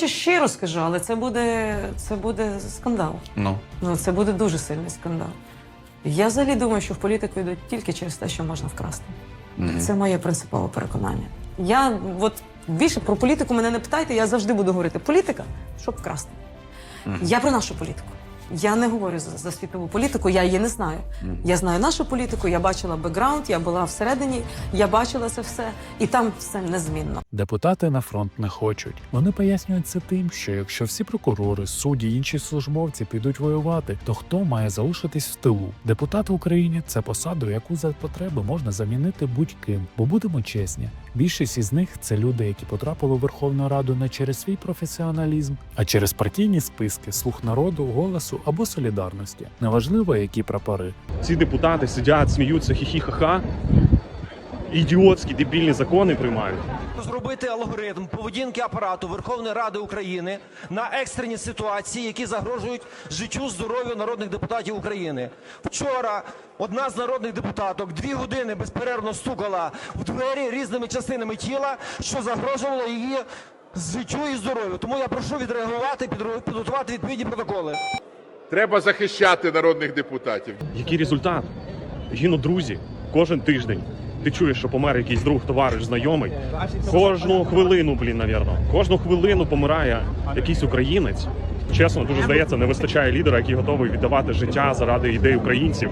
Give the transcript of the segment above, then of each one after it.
Ще щиро скажу, але це буде, це буде скандал. Ну. Ну, це буде дуже сильний скандал. Я взагалі думаю, що в політику йдуть тільки через те, що можна вкрасти. Мгм. Це моє принципове переконання. Я от більше про політику мене не питайте, я завжди буду говорити політика, щоб вкрасти. Мгм. Я про нашу політику. Я не говорю за, за світову політику, я її не знаю. Я знаю нашу політику, я бачила бекграунд, я була всередині, я бачила це все, і там все незмінно. Депутати на фронт не хочуть. Вони пояснюють це тим, що якщо всі прокурори, судді інші службовці підуть воювати, то хто має залишитись в тилу? Депутат в Україні це посаду, яку за потреби можна замінити будь-ким. Бо будемо чесні, більшість із них це люди, які потрапили у Верховну Раду не через свій професіоналізм, а через партійні списки, слух народу, голосу або солідарності. Неважливо, які прапори. Ці депутати сидять, сміються, хі-хі-ха-ха. Ідіотські дебільні закони приймають. зробити алгоритм поведінки апарату Верховної Ради України на екстрені ситуації, які загрожують життю здоров'ю народних депутатів України. Вчора одна з народних депутаток дві години безперервно стукала в двері різними частинами тіла, що загрожувало її життю і здоров'ю. Тому я прошу відреагувати, підготувати відповідні протоколи. Треба захищати народних депутатів. Який результат? Гинуть друзі кожен тиждень. Ти чуєш, що помер якийсь друг, товариш, знайомий. Кожну хвилину, блін, навірно. Кожну хвилину помирає якийсь українець. Чесно, дуже здається, не вистачає лідера, який готовий віддавати життя заради ідей українців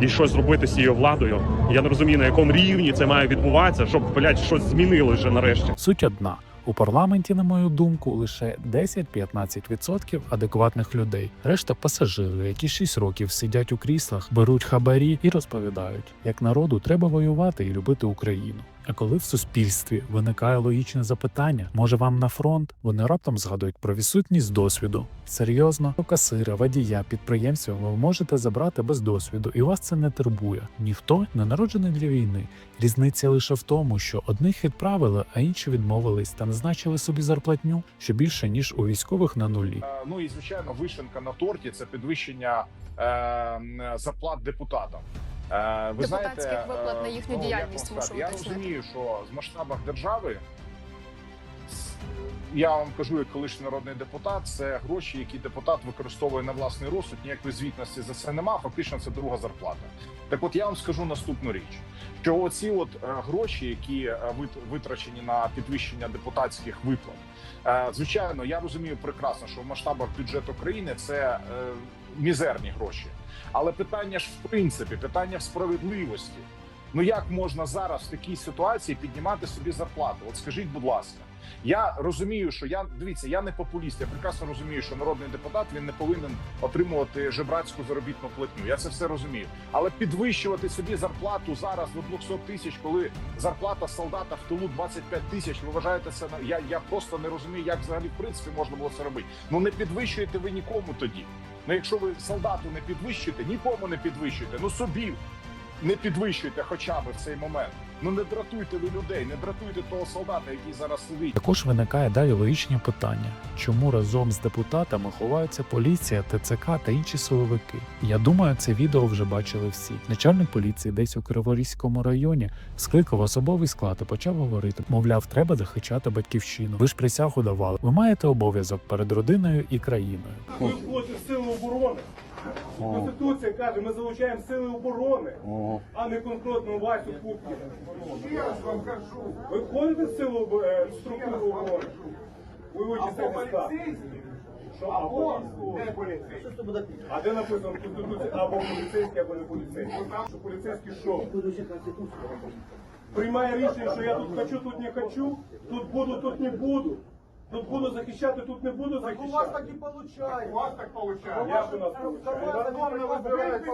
і щось зробити з цією владою. Я не розумію, на якому рівні це має відбуватися, щоб блядь, щось змінилось вже нарешті. Суть одна. У парламенті, на мою думку, лише 10-15% адекватних людей. Решта пасажири, які 6 років сидять у кріслах, беруть хабарі і розповідають, як народу треба воювати і любити Україну. А коли в суспільстві виникає логічне запитання, може вам на фронт, вони раптом згадують про відсутність досвіду. Серйозно, до касира, водія, підприємця ви можете забрати без досвіду, і вас це не турбує. Ніхто не народжений для війни. Різниця лише в тому, що одних відправили, а інші відмовились та назначили собі зарплатню, що більше ніж у військових на нулі. Е, Ну і звичайно, вишенка на торті це підвищення е, зарплат депутатам. Е, ви Депутатських знаєте, виплат на е, їхню ну, діяльність, мушу Я уточнити. розумію, що в масштабах держави я вам кажу, як колишній народний депутат, це гроші, які депутат використовує на власний розсуд. Ніякої звітності за це нема. Фактично, це друга зарплата. Так, от я вам скажу наступну річ: що оці от е, гроші, які е, витрачені на підвищення депутатських виплат. Е, Звичайно, я розумію прекрасно, що в масштабах бюджету країни це е, мізерні гроші. Але питання ж в принципі, питання в справедливості. Ну як можна зараз в такій ситуації піднімати собі зарплату? От скажіть, будь ласка, я розумію, що я дивіться, я не популіст. Я прекрасно розумію, що народний депутат він не повинен отримувати жебрацьку заробітну платню. Я це все розумію. Але підвищувати собі зарплату зараз до 200 тисяч, коли зарплата солдата в тилу 25 тисяч. Ви вважаєте це на я, я просто не розумію, як взагалі в принципі можна було це робити. Ну не підвищуєте ви нікому тоді. Ну якщо ви солдату не підвищите, нікому не підвищите, Ну собі не підвищуйте хоча б в цей момент. Ну не дратуйте ви людей, не дратуйте того солдата, який зараз сидить. Також виникає далі логічні питання: чому разом з депутатами ховаються поліція, ТЦК та інші силовики? Я думаю, це відео вже бачили всі. Начальник поліції десь у Криворізькому районі скликав особовий склад і почав говорити: мовляв, треба захищати батьківщину. Ви ж присягу давали. Ви маєте обов'язок перед родиною і країною. Ми входимо в сили оборони. Конституція каже, ми залучаємо сили оборони, а не конкретно Васю Пупкіна. Я вам кажу. Ви входите в силу е, в структуру оборони? Ви СК. Що або не поліцейський? А де написано в Конституції або поліцейський, або не поліцейський? Що поліцейський що? Приймає рішення, що я тут хочу, тут не хочу, тут буду, тут не буду. Тут буду захищати, тут не буду захищати. у вас так і виходить. У вас так виходить. Як у нас виходить? Нормально вибирає, ти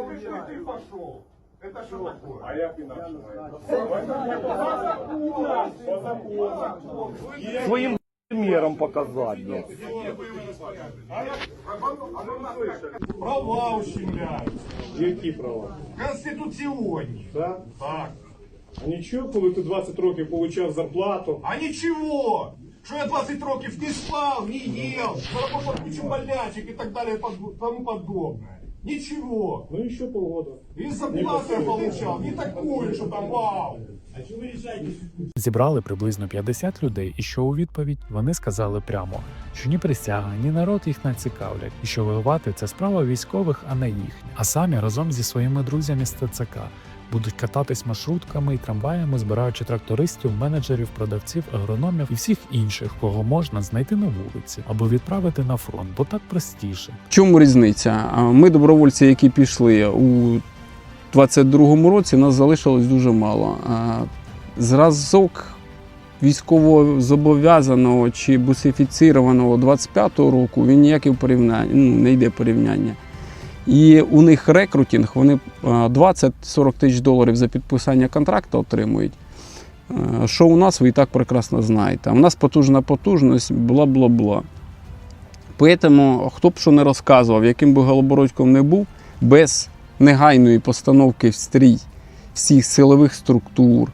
пішов. Это что такое? А як інакше? По закону. Своїм міром показати. блін. Права ущемляють. Які права? Конституционні. Так? Так. А нічого, коли ти 20 років получав зарплату, А нічого, Що я 20 років не спав, не їв, заработав кучу болячок і так далі, і тому подобне. Ничего. Ну що полгода? И зарплату получал. Не такую, что там вау. Зібрали приблизно 50 людей, і що у відповідь вони сказали прямо, що ні присяга, ні народ їх не цікавлять, і що воювати це справа військових, а не їхня. А самі разом зі своїми друзями з ТЦК будуть кататись маршрутками і трамваями, збираючи трактористів, менеджерів, продавців, агрономів і всіх інших, кого можна знайти на вулиці або відправити на фронт, бо так простіше. Чому різниця? Ми добровольці, які пішли у 22-му році, нас залишилось дуже мало. Зразок військово зобов'язаного чи бусифіцірованого 25-го року він ніякий в порівнянні, ну, не йде порівняння. І у них рекрутинг, вони 20-40 тисяч доларів за підписання контракту отримують. Що у нас, ви і так прекрасно знаєте. У нас потужна потужність, бла-бла-бла. Поэтому, хто б що не розказував, яким би Голобородьком не був, без негайної постановки в стрій всіх силових структур,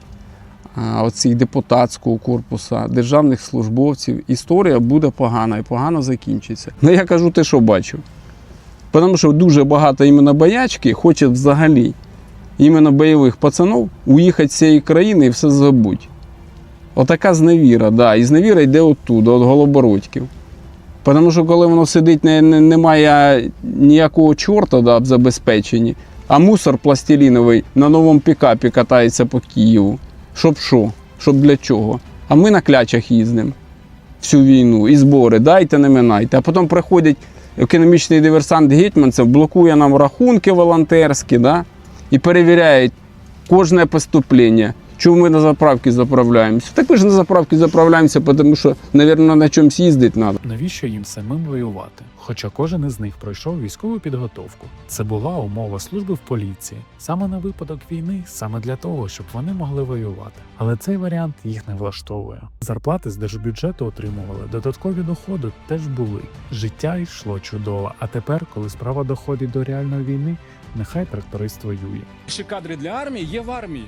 оцих депутатського корпусу, державних службовців, історія буде погана і погано закінчиться. Ну я кажу те, що бачу. Тому що дуже багато іменно боячки хоче взагалі іменно бойових пацанів уїхати з цієї країни і все забудь. Отака зневіра, да. І зневіра йде оттуда, від голобородьків. Тому що коли воно сидить, не, не, немає ніякого чорта да, в забезпеченні, а мусор пластиліновий на новому пікапі катається по Києву. Щоб що? Щоб для чого? А ми на клячах їздимо всю війну і збори, дайте, не минайте. А потім приходять економічний диверсант Гетьманцев, блокує нам рахунки волонтерські, да? і перевіряють кожне поступлення. Чому ми на заправки заправляємося? Так ми ж на заправки заправляємося, тому що, мабуть, на чомусь їздити треба. Навіщо їм самим воювати? Хоча кожен із них пройшов військову підготовку. Це була умова служби в поліції, саме на випадок війни, саме для того, щоб вони могли воювати. Але цей варіант їх не влаштовує. Зарплати з держбюджету отримували, додаткові доходи теж були. Життя йшло чудово. А тепер, коли справа доходить до реальної війни, нехай тракторист воює. Більші кадри для армії є в армії.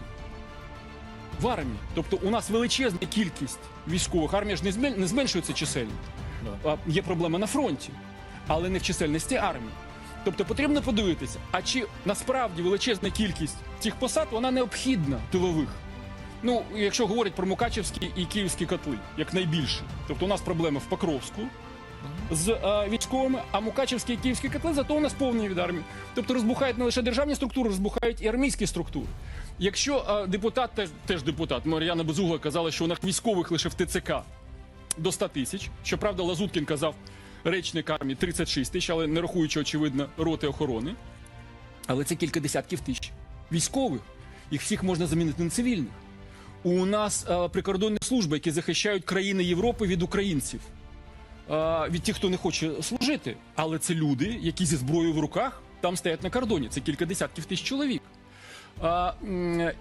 В армії. Тобто у нас величезна кількість військових. Армія ж не змен- не зменшується чисельно. А Є проблема на фронті, але не в чисельності армії. Тобто потрібно подивитися, а чи насправді величезна кількість цих посад вона необхідна тилових. Ну, якщо говорять про Мукачевські і Київські котли, як найбільше. Тобто у нас проблеми в Покровську з е, військовими, а Мукачевські і Київські котли зато у нас повні від армії. Тобто розбухають не лише державні структури, розбухають і армійські структури. Якщо е, депутат, теж, теж депутат, Мар'яна Безугла казала, що у нас військових лише в ТЦК до 100 тисяч. Щоправда, Лазуткін казав речник армії 36 тисяч, але не рахуючи, очевидно, роти охорони. Але це кілька десятків тисяч. Військових, їх всіх можна замінити на цивільних. У нас е, прикордонні служби, які захищають країни Європи від українців, е, від тих, хто не хоче служити. Але це люди, які зі зброєю в руках там стоять на кордоні. Це кілька десятків тисяч чоловік.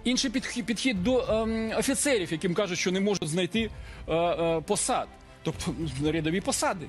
Інший підхід, підхід до ем, офіцерів, яким кажуть, що не можуть знайти е, е, посад, тобто рядові посади.